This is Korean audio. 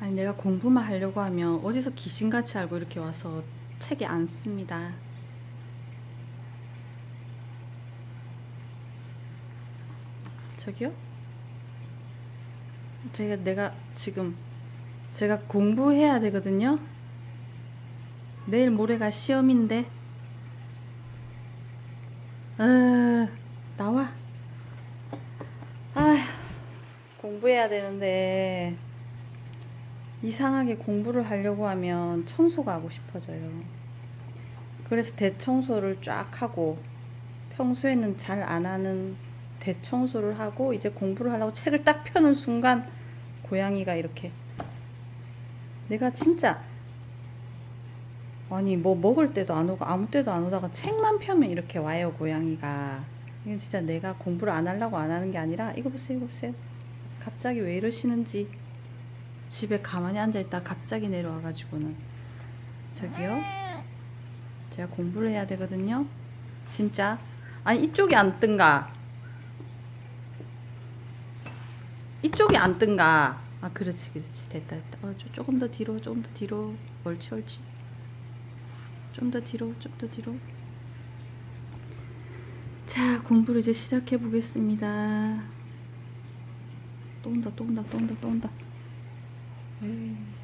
아니 내가 공부만 하려고 하면 어디서 귀신같이 알고 이렇게 와서 책에 안 씁니다. 저기요? 제가 내가 지금 제가 공부해야 되거든요. 내일 모레가 시험인데. 어, 나와. 아휴, 공부해야 되는데 이상하게 공부를 하려고 하면 청소가 하고 싶어져요. 그래서 대청소를 쫙 하고 평소에는 잘 안 하는 대청소를 하고 이제 공부를 하려고 책을 딱 펴는 순간 고양이가 이렇게 내가 진짜 아니 뭐 먹을 때도 안 오고 아무 때도 안 오다가 책만 펴면 이렇게 와요 고양이가. 이건 진짜 내가 공부를 안 하려고 안 하는 게 아니라 이거 보세요 이거 보세요. 갑자기 왜 이러시는지 집에 가만히 앉아있다 갑자기 내려와가지고는. 저기요? 제가 공부를 해야 되거든요? 진짜? 아니 이쪽이 안 뜬가? 이쪽이 안 뜬가? 아 그렇지 그렇지. 됐다 됐다. 어, 조, 조금 더 뒤로 조금 더 뒤로. 옳지 옳지. 좀 더 뒤로 좀 더 뒤로. 자 공부를 이제 시작해 보겠습니다. 또 온다 또 온다 또 온다 또 온다 에이.